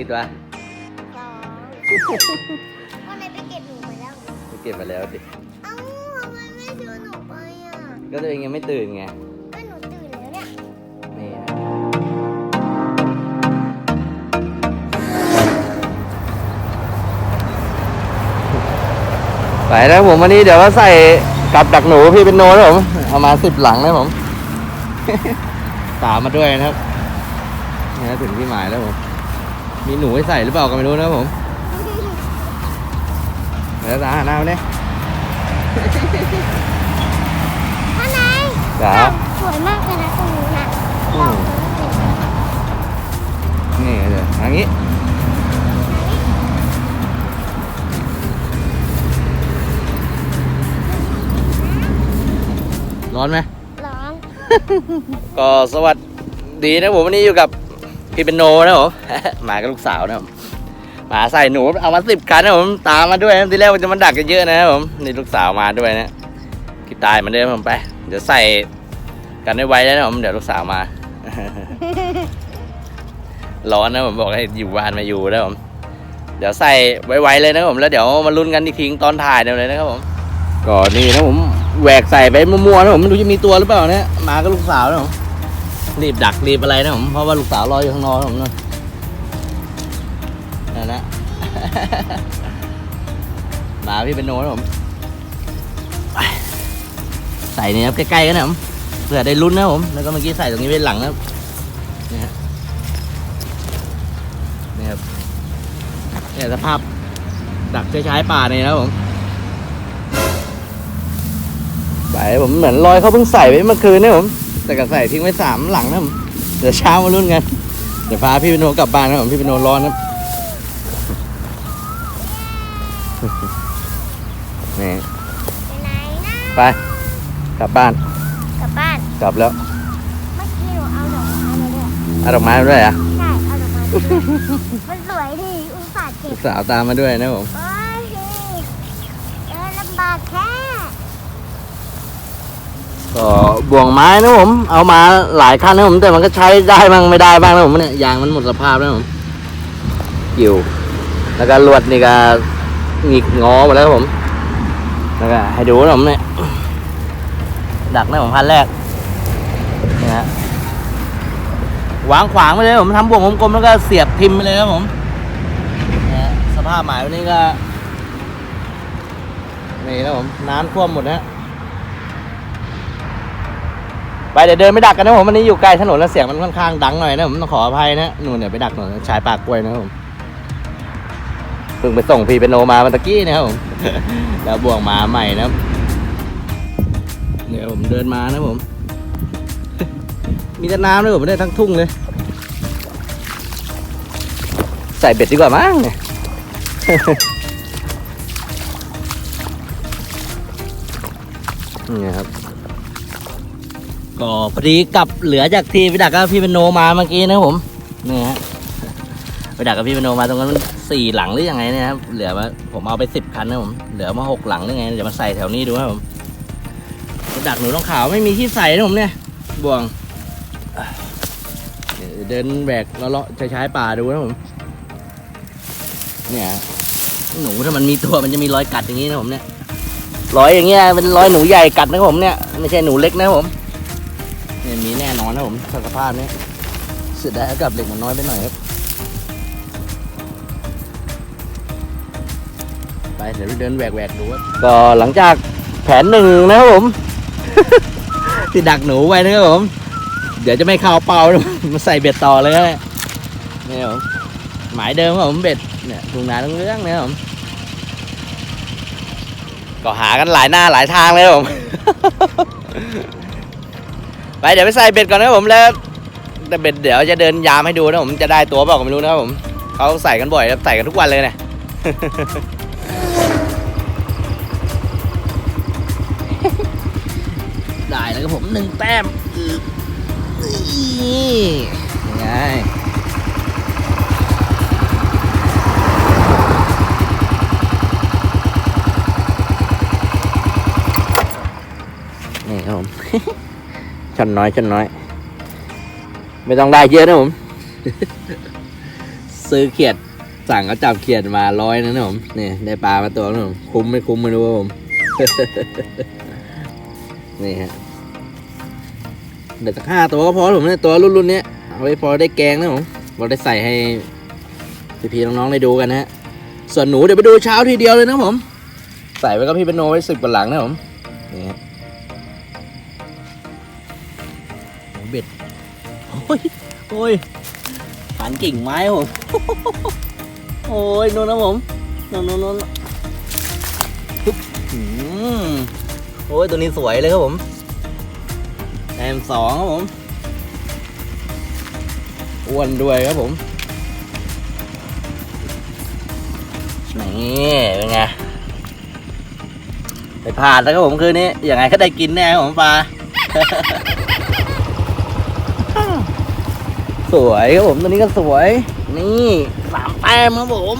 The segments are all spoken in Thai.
กี่ตัวสองก็เลยไปเก็บหนูมาแล้ว ไปเก็บมาแล้วดิเอ้าทำไมไม่ชวนหนูไปอะก็ตัวเองยังไม่ตื่นไงก็หนูตื่นแล้วเนี่ยนี่นะไปแล้วผมวันนี้เดี๋ยวว่าใส่กับดักหนูพี่เป็นโนนะผมเอามาสิบหลังนะผมตามมาด้วยนะครับนี่ถึงที่หมายแล้วผม มีหนูให้ใส่หรือเปล่าก็ไม่รู้นะครับผมเดี๋ยวตาหาหน้ามาเนี่ยข้างในจ๋าสวยมากเลยนะตรงนู้นน่ะอืมนี่เลยทางนี้ร้อนไหมร้องก็สวัสดีนะผมวันนี้อยู่กับ พี่เป็นโนนะผมมากับลูกสาวนะผมมาใส่หนูเอามาสิบคันนะผมตามมาด้วยนะทีแรกมันจะมาดักกันเยอะนะครับผมนี่ลูกสาวมาด้วยนะคิดตายมือนเดิมผมไป เดี๋ยวใส่กันไว้ไว้แล้วนะผมเดี๋ยวลูกสาวมา ร้อนนะผมบอกให้อยู่บ้านมาอยู่นะผมเดี๋ยวใส่ไว้ๆเลยนะผมแล้วเดี๋ยวมาลุ้นกันอีกทีตอนถ่ายเดี๋ยวเลยนะครับผมก็นี่นะผมแหวกใส่ไปมั่วๆนะผมไม่รู้จะมีตัวหรือเปล่านะมากับลูกสาวนะผม รีบดักรีบอะไรนะผม เพราะว่าลูกสาวรออยู่ข้างนอกผมนะนั่นนะมาพี่เป็นโนนะผม ใส่นี่ครับใกล้ๆกันนะผมเผื่อได้ลุ้นนะผม แล้วก็เมื่อกี้ใส่ตรงนี้ไว้หลังนะนี่ฮะนี่ครับเนี่ยสภาพดักใช้ๆป่าเนี่ยนะผมใส่ผมเหมือนรอยเขาเพิ่งใส่ไปเมื่อคืนเนี่ยผม แต่ก็ใส่ทิ้งไว้สามหลังนะผมเดี๋ยวเช้ามารุ่นกัน เดี๋ยวพาพี่เป็นโนกลับบ้านนะผมพี่เป็นโนร้อนครับนี่ไปไหนนะไปกลับบ้านกลับบ้านกลับแล้วเมื่อกี้หนูเอาดอกไม้มาด้วยเอาดอกไม้มาด้วยเหรอะใช่เอาดอกไม้มาด้วยมันสวยดีอุตส่าห์เก็ลูบกสาวตามมาด้วยนะผมโอ้ยเดินลำบากแค่ ก็บ่วงไม้นะผม เอามาหลายคันนะผม แต่มันก็ใช้ได้บ้างไม่ได้บ้างนะผมเนี่ยยางมันหมดสภาพแล้วผมอยู่ แล้วก็ลวดนี่ก็หงิกงอหมดแล้วผม แล้วก็ให้ดูนะผมเนี่ย ดักนะผมพันแรกนี่ฮะวางขวางไปเลยผมทำบ่วงกลมๆแล้วก็เสียบทิมไปเลยครับผมนะสภาพหมายวันนี้ก็นี่นะผมน้ำท่วมหมดนะ ไปเดี๋ยวเดินไม่ดักกันนะผมวันนี้อยู่ไกลถนนแล้วเสียงมันค่อนข้างดังหน่อยนะผมต้องขออภัยนะนู่นเดี๋ยไปดักหน่อยชายปากกล้วยนะผมเพิ่งไปส่งพีเป็นโนมาเมื่อกี้นะครับผมแล้วบ่วงมาใหม่นะเดี๋ยวผมเดินมานะผม มีแต่น้ำเลยผมไม่ได้ทั้งทุ่งเลย ใส่เบ็ดดีกว่ามั้งเนี่ยนี่ครับ ก็พอดีกลับเหลือจากที่ไปดักกับพี่เป็นโนมาเมื่อกี้นะผมนี่ฮะไปดักกับพี่เป็นโนมาตรงนั้นสี่หลังหรือยังไงเนะครับเหลือมาผมเอาไปสิบคันนะผมเหลือมาหกหลังหรือไงเดี๋ยวมาใส่แถวนี้ดูครับผมไปดักหนูต้องขาวไม่มีที่ใส่นะผมเนี่ยบ่วงเดินแบกเลาะๆใช้ป่าดูนะผมเนี่ยหนูถ้ามันมีตัวมันจะมีรอยกัดอย่างนี้นะผมเนี่ยรอยอย่างเงี้ยเป็นรอยหนูใหญ่กัดนะผมเนี่ยไม่ใช่หนูเล็กนะผม เนี่ยมีแน่นอนนะผมสภาพนี้เสียดายอากับเหล็กมันน้อยไปหน่อยครับ ไปเดี๋ยวเดินแหวกๆดูครับก็หลังจากแผนหนึ่งนะครับผม ที่ดักหนูไว้นะครับผม เดี๋ยวจะไม่เข้าเป้ามาใส่เบ็ดต่อเลยนะนี่ผมหมายเดิมครับผมเบ็ดเนี่ยทุ่งนาทุ่งเรื่องนะครับผมก็หากันหลายหน้าหลายทางเลยครับผม ไปเดี๋ยวไปใส่เบ็ดก่อนนะผมแล้วแต่เบ็ดเดี๋ยวจะเดินยามให้ดูนะผมจะได้ตัวเปล่าก็ไม่รู้นะครับผมเขาใส่กันบ่อยใส่กันทุกวันเลยเนี่ยได้แล้วครับผมหนึ่งแต้มนี่ยังไงนี่ครับผม ช่อนน้อยช่อนน้อย ไม่ต้องได้เยอะนะผม ซื้อเขียดสั่งก็จับเขียดมาร้อยนะผมนี่ได้ปลามาตัวนึงคุ้มไม่คุ้มไม่รู้ผม นี่ฮะเดี๋ยวสักห้าตัวก็พอผมเนี่ยตัวรุ่นๆเนี้เอาไว้พอได้แกงนะผมพอได้ใส่ให้พี่ๆน้องๆได้ดูกันนะฮะส่วนหนูเดี๋ยวไปดูเช้าทีเดียวเลยนะผม ใส่ไว้กับพี่เป็นโนไว้สิบกว่าหลังนะผมนี่ฮะ โอ้ยโอ้ยผ่านกิ่งไม้ผมโอ้ยนู่นนะผมนู่นนู่นนปึ๊บโอ้ยตัวนี้สวยเลยครับผมแอมสองครับผมอ้วนด้วยครับผมนี่เป็นไงไปผ่านแล้วครับผมคืนนี้อย่างไงก็ได้กินแน่ครับผมปลา สวยครับผมตัวนี้ก็สวย นี่สามแต้มครับผม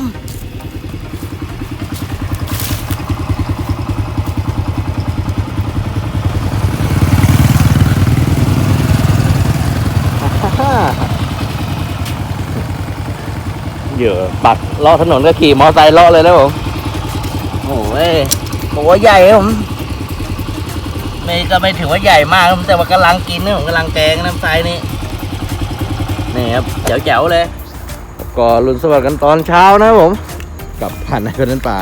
เหยื่อปักเลาะถนนก็ขี่มอไซค์เลาะเลยนะผมโอ้ยบอกว่าใหญ่ครับผมไม่ก็ไม่ถือว่าใหญ่มากครับแต่ว่ากำลังกินนะผมกำลังแกงน้ำไซนี่ นี่ครับแจ๋วๆเลยก็ลุ้นสวัสดิ์กันตอนเช้านะครับผม กับผ่านในคนนั้นป่า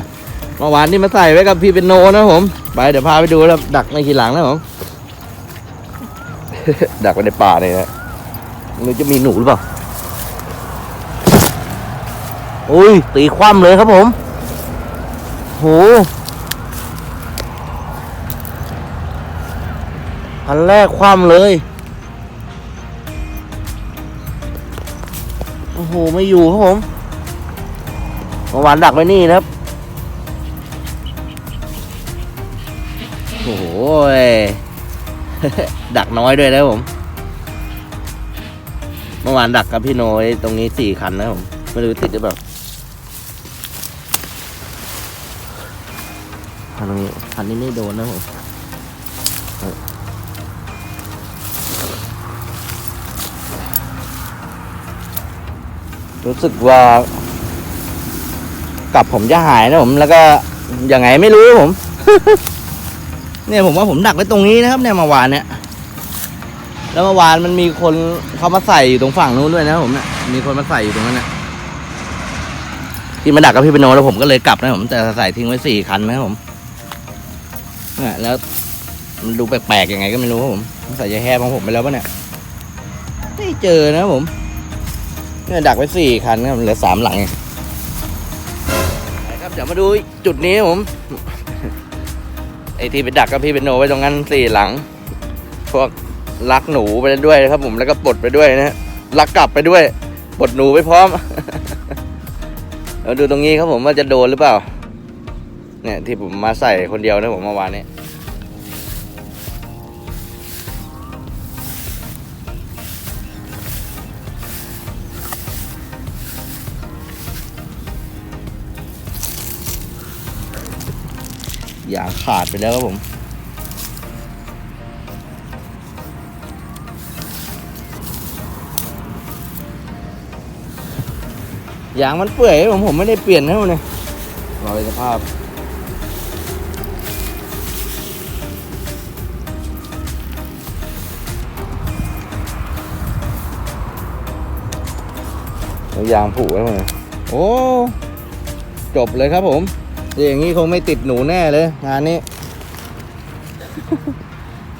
เมื่อวานนี่มาใส่ไว้กับพี่เป็นโนนะครับผมไปเดี๋ยวพาไปดูแล้วดักในทีหลังนะผม ดักไว้ในป่าเนี่ยนะมันจะมีหนูหรือเปล่าอุ้ยตีคว่ำเลยครับผมโหพันแรกคว่ำเลย โอ้โหไม่อยู่ครับผมเมื่อวานดักไว้นี่นะครับ โอ้โหดักน้อยด้วยนะผม เมื่อวานดักกับพี่โนยตรงนี้สี่คันนะผมไม่รู้ติดหรือเปล่าคันนี้คันนี้ไม่โดนนะผม รู้สึกว่ากลับผมจะหายนะผม แล้วก็ยังไงไม่รู้ผม เนี่ยผมว่าผมดักไว้ตรงนี้นะครับเนี่ยเมื่อวานเนี่ย แล้วเมื่อวานมันมีคนเขามาใส่อยู่ตรงฝั่งนู้นด้วยนะผมเนี่ยมีคนมาใส่อยู่ตรงนั้นนะที่มาดักกับพี่เปโนแล้วผมก็เลยกลับนะผมแต่ใส่ทิ้งไว้สี่คันนะผมเนี่ยแล้วมันดูแปลกๆยังไงก็ไม่รู้ผม ใส่ยาแห่ของผมไปแล้วปะเนี่ย ไม่เจอนะผม เนี่ยดักไว้สี่คันนะครับเหลือสามหลังครับเดี๋ยวมาดูจุดนี้ผมไอที่ไปดักกับพี่เป็นโนไว้ตรงนั้นสี่หลัง พวกลักหนูไปด้วยนะครับ ผมแล้วก็ปลดไปด้วยนะลักกลับไปด้วยปลดหนูไปพร้อมเราดูตรงนี้ครับผมว่าจะโดนหรือเปล่า เนี่ยที่ผมมาใส่คนเดียวนะผมเมื่อวานนี้ ยางขาดไปแล้วครับผมยางมันเปื่อยผมผมไม่ได้เปลี่ยนให้มันเลยรอยสภาพยางผุไว้หมดเลยโอ้ จบเลยครับผม อย่างนี้คงไม่ติดหนูแน่เลยงานนี้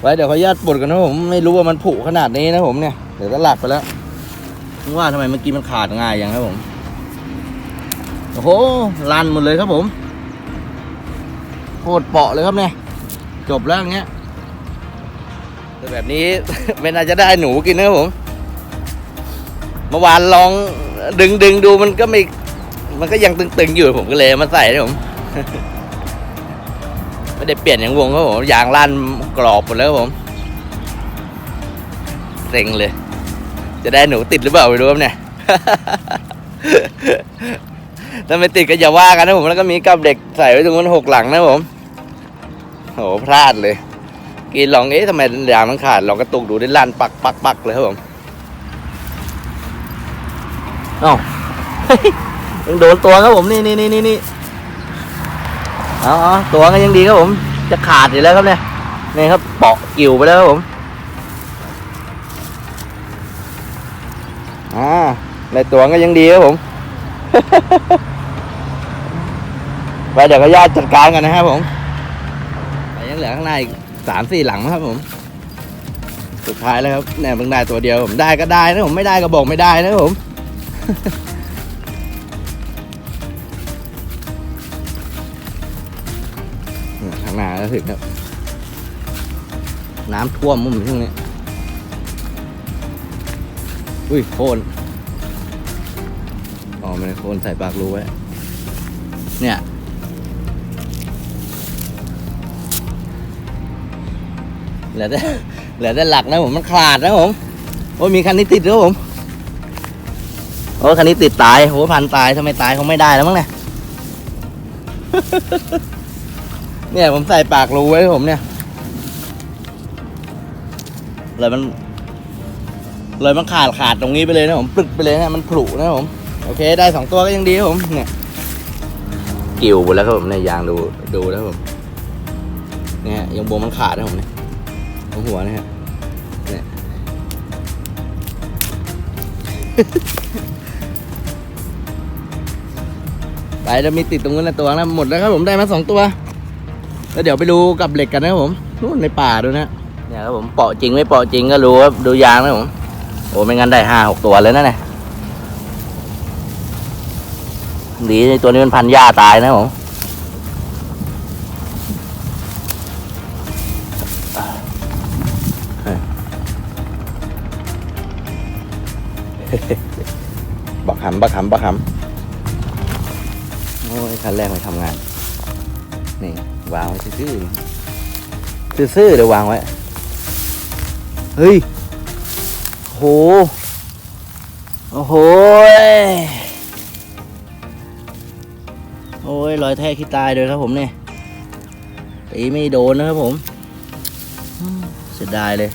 ไว้เดี๋ยวขออนุญาตปลดกันนะผมไม่รู้ว่ามันผุขนาดนี้นะผมเนี่ยเดี๋ยวก็หลักไปแล้วว่าทำไมเมื่อกี้มันขาดง่ายอย่างครับผมโอ้โหลันหมดเลยครับผมโคตรเปาะเลยครับเนี่ยจบแล้วอย่างเงี้ยแต่แบบนี้ ไม่น่าจะได้หนูกินนะครับผมเมื่อวานลองดึงดึงดูมันก็ไม่มันก็ยังตึงๆอยู่ผมก็เลยเอามาใส่นะผม ไม่ได้เปลี่ยนอย่างวงครับผมยางลั่นกรอบหมดแล้วครับผมเซ็งเลย จะได้หนูติดหรือเปล่าไม่รู้ครับเนี่ยถ้าไม่ติดก็อย่าว่ากันนะผมแล้วก็มีกับเด็กใส่ไว้ตรงนู้นหกหลังนะผมโหพลาดเลยกินลองเอ๊ะทำไมยางมันขาดลองกระตุกดูได้ลั่นปักปักปักเลยครับผมเอ้ายังโดนตัวครับผมนี่นี่นี่นี่ เอาเอาตัวก็ยังดีครับผม จะขาดอยู่แล้วครับเนี่ยนี่ครับเปาะกิ่วไปแล้วครับผมอ่าในตัวก็ยังดีครับผมไปเดี๋ยวก็ญาติจัดการกันนะครับผมไปยังเหลือข้างในอีกสามสี่หลังนะครับผม สุดท้ายแล้วครับเนี่ยเพิ่งได้ตัวเดียวผมได้ก็ได้นะผมไม่ได้ก็บอกไม่ได้นะครับผม ถึงครับ น้ำท่วมมุมช่วงนี้ อุ้ยโคนอ๋อไม่ได้โคนใส่ปากรูไว้ เนี่ย เหลือแต่เหลือแต่หลักนะผมมันขาดนะผม โอ้ยมีคันนี้ติดด้วยผมโอ้คันนี้ติดตายโอ้พันตายทำไมตายคงไม่ได้แล้วมั้งเนี่ย เนี่ยผมใส่ปากรูไว้ผมเนี่ยเลยมันเลยมันขาดขาดตรงนี้ไปเลยนะผมปลึกไปเลยนะมันผุนะผมโอเค ได้สองตัวก็ยังดีครับผมเนี่ยกิ่วหมดแล้วครับผมเนี่ยยางดูดูแล้วครับผมเนี่ยยังบวมมันขาดนะผมเนี่ยตรงหัวนะฮะเนี่ยไปจะมีติดตรงนู้นนะตัวนะหมดแล้วครับผมได้มาสองตัว แล้วเดี๋ยวไปดูกับเหล็กกันนะครับผมนู่นในป่าดูนะเนี่ยครับผมเปาะจริงไม่เปาะจริงก็รู้ครับดูยางนะผมโอ้ไม่งั้นได้ห้าหกตัวเลยนะเนี่ยดีในตัวนี้มันพันหญ้าตายนะผมบักหำบักหำบักหำโอ้ยคันแรกมาทำงาน นี่ วางไว้ซื่อๆซื่อๆเดี๋ยววางไว้ เฮ้ย โห โอ้โหยโอ้ยรอยแท้ขี้ตายเลยครับผมเนี่ยตีไม่โดนนะครับผมเสียดายเลย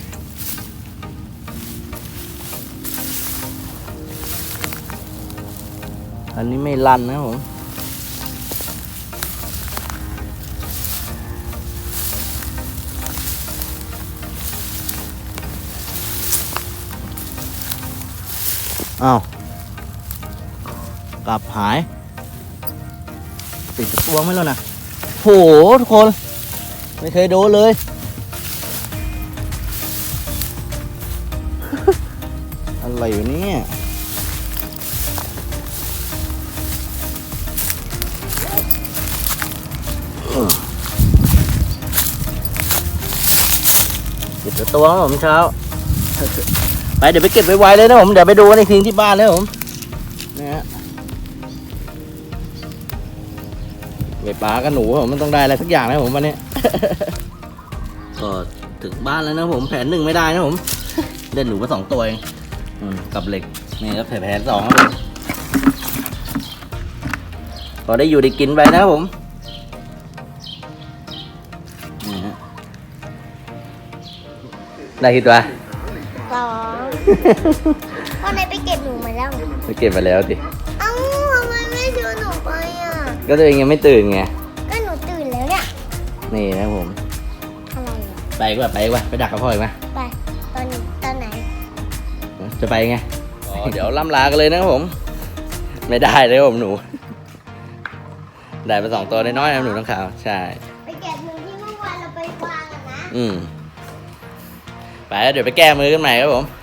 อันนี้ไม่ลั่นนะผม อ้าวกลับหาย ติดตะตัวไหมแล้วนะโหทุกคน ไม่เคยโดนเลย อะไรอยู่เนี่ย ติดตะตัวผมเช้า ไปเดี๋ยวไปเก็บไวๆเลยนะผมเดี๋ยวไปดูกันอีกทีที่บ้านเลยผมนะฮะไปปลากับหนูผมมันต้องได้อะไรสักอย่างนะผมวันนี้ ก็ถึงบ้านแล้วนะผมแผนหนึ่งไม่ได้นะผมเล่นหนูมาสองตัวเองอืมกับเหล็กนี่ครับแผนสองครับผมพอได้อยู่ได้กินไปนะครับผมนี่ฮะได้กี่ตัวสอ งวันไหนไปเก็บหนูมาแล้ว ไปเก็บมาแล้วดิเอ้าทำไมไม่ชวนหนูไปอะ ก็ตัวเองยังไม่ตื่นไง ก็หนูตื่นแล้วเนี่ย นี่นะผม อะไรอะไปอีกว่าไปอีกว่าไปดักกับพ่ออีกไหมไป ตอนตอนไหน จะไปไงเดี๋ยวล่ำลากันเลยนะครับผม ไม่ได้เลยครับผมหนู ได้ไปสองตัวน้อยๆนะหนูต้องขาว ใช่ ไปเก็บหนูที่เมื่อวานเราไปวางอะนะ อืม ไปแล้วเดี๋ยวไปแก้มือกันใหม่ครับผม